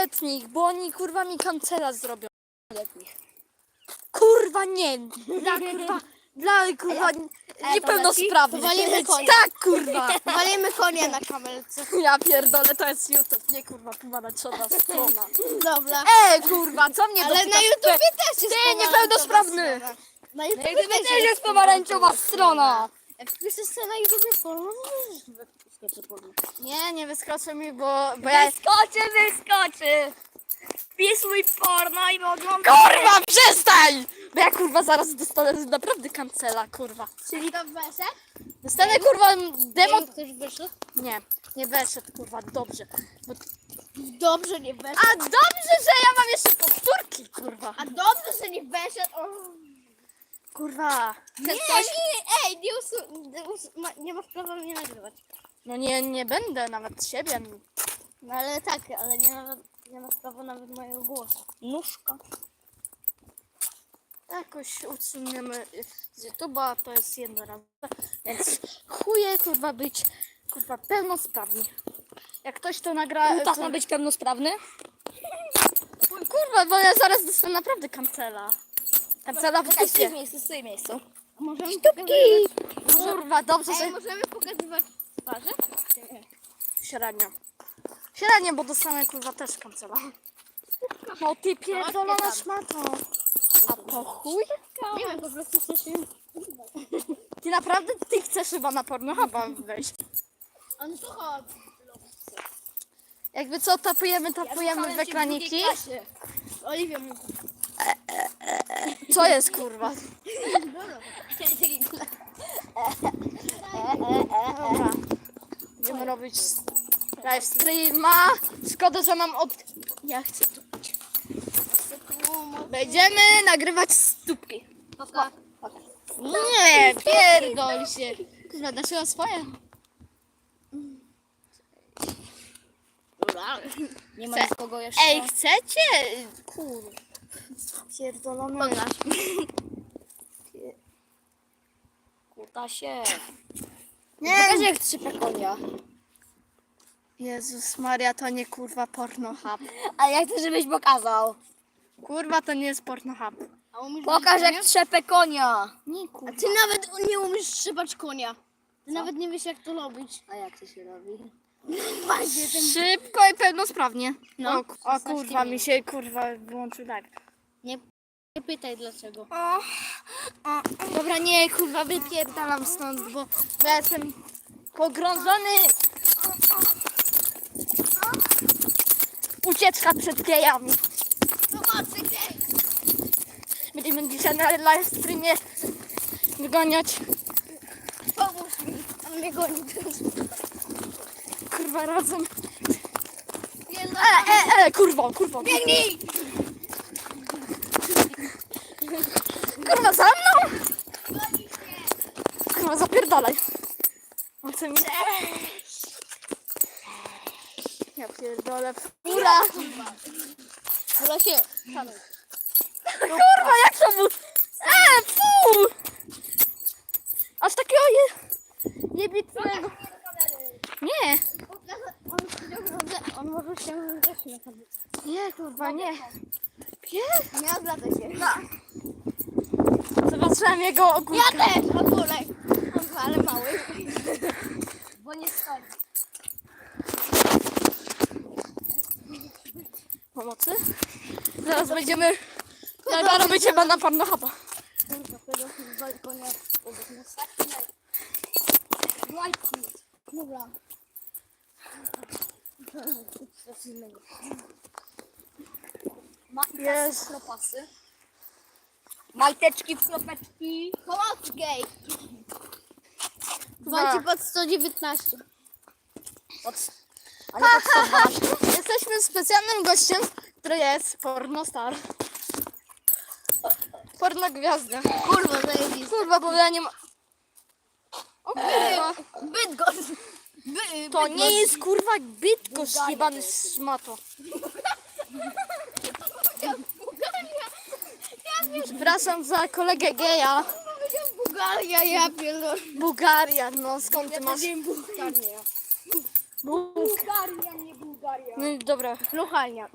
małoletnich, bo oni kurwa mi kancela zrobią. Letnich. Kurwa nie! Dla kurwa, dla kurwa niepełnosprawnych. to walimy konia. Tak kurwa! Walimy konia na kamerce. Ja pierdolę, to jest YouTube, nie kurwa pomarańczowa strona. Dobra. Ej kurwa, co mnie Ale dotyka? na YouTubie też jest Ty, niepełnosprawny. Na YouTube też jest pomarańczowa strona. Jak wpiszesz sobie na YouTubie porno, wyskoczy porno. Nie, nie wyskoczy mi, bo, bo ja... Wyskoczy, wyskoczy. Wpisuj porno i oglądaj. Kurwa, przestań! Bo ja kurwa zaraz dostanę naprawdę kancela, kurwa. Czyli to wesze? Dostanę kurwa demo... Ktoś wyszedł? Nie, nie weszedł kurwa, dobrze. Bo... Dobrze nie weszedł. A dobrze, że ja mam jeszcze powtórki, kurwa. A dobrze, że nie weszedł. O. Kurwa. Nie, nie, ej, nie, usu, nie, usu, ma, nie masz prawa mnie nagrywać. No nie, nie będę nawet siebie. No ale tak, ale nie, nawet, nie masz prawa nawet mojego głosu. Nóżka. Jakoś usuniemy z YouTube'a, to jest jednorazowe. Więc chuje kurwa być kurwa pełnosprawni. Jak ktoś to nagra... Kutas to- ma być pełnosprawny? Kurwa, bo ja zaraz dostanę naprawdę kancela. Kancela w Stój w miejscu, stój w miejscu. Możemy pokazywać, Kurwa, dobrze, ej, że możemy pokazywać twarze? Nie? średnio. Średnio, bo dostanę kurwa też kancela. No ty pierdolona szmato. A po chuj? Nie wiem, po prostu chcę się... Ty naprawdę, ty chcesz chyba na Pornhuba wejść. On to chodzi. Jakby co, tapujemy, tapujemy w ekraniki. Oliwia mówi. Co jest kurwa? Dobra. Będziemy robić live streama. Szkoda, że mam od... Ja chcę tu. Będziemy nagrywać stópki. Nie, pierdol się. Kurwa, chyba swoje? Nie ma nikogo jeszcze. Ej, chcecie? Kur... Pierdolone. Pokaż. Kutasie. Nie. Pokaż jak trzypę konia. Jezus Maria, to nie kurwa pornohub. A ja chcę, żebyś pokazał. Kurwa, to nie jest pornohub. A umiesz Pokaż jak trzepę konia. Nie A kurwa. ty nawet nie umiesz trzymać konia. Ty nawet nie wiesz jak to robić. A jak to się robi? Szybko i pełnosprawnie. No. O, o kurwa, mi się kurwa wyłączył tak. Nie, nie pytaj dlaczego. O, o, dobra, nie, kurwa, wypierdalam stąd, bo, bo ja jestem pogrążony. Ucieczka przed gejami. Pomocy, gej! Będziemy dzisiaj na live streamie wyganiać, Pomóż mi. On mnie goni. Kurwa, razem. E, e, e, kurwa, kurwa. Biegnij! Kurwa, za mną! Kurwa, zapierdalaj. On chce mi... Ja pierdolę. Fura! Fura się. Szanuj. Kurwa, jak to był? E, fu! Nie, kurwa, nie. Nie, Nie odwracaj się. zobaczyłem jego ogólkę. Ja też, ogólnie. On ale mały. Bo nie stoi. Pomocy? Zaraz będziemy... Zaraz robić chyba na Pornhuba. Kurwa, pedofil z balkonia. obok nas. Dobra. Coś innego. Majteczki w kropeczki. Pomoc gej. Dwa. Walczy pod 119. Pod... Ale pod 112. Jesteśmy specjalnym gościem, który jest pornostar. Porno gwiazda. Kurwa, zajebiste. Kurwa, bo ja nie ma... O kurwa. Bydgoszcz. To nie jest kurwa Bydgoszcz, jebany szmato. Przepraszam za kolegę geja. Bułgaria, ja pierdolę. Bułgaria, no skąd ty masz? Bułgaria. Bułgaria, nie Bułgaria. No dobra. Fluchania.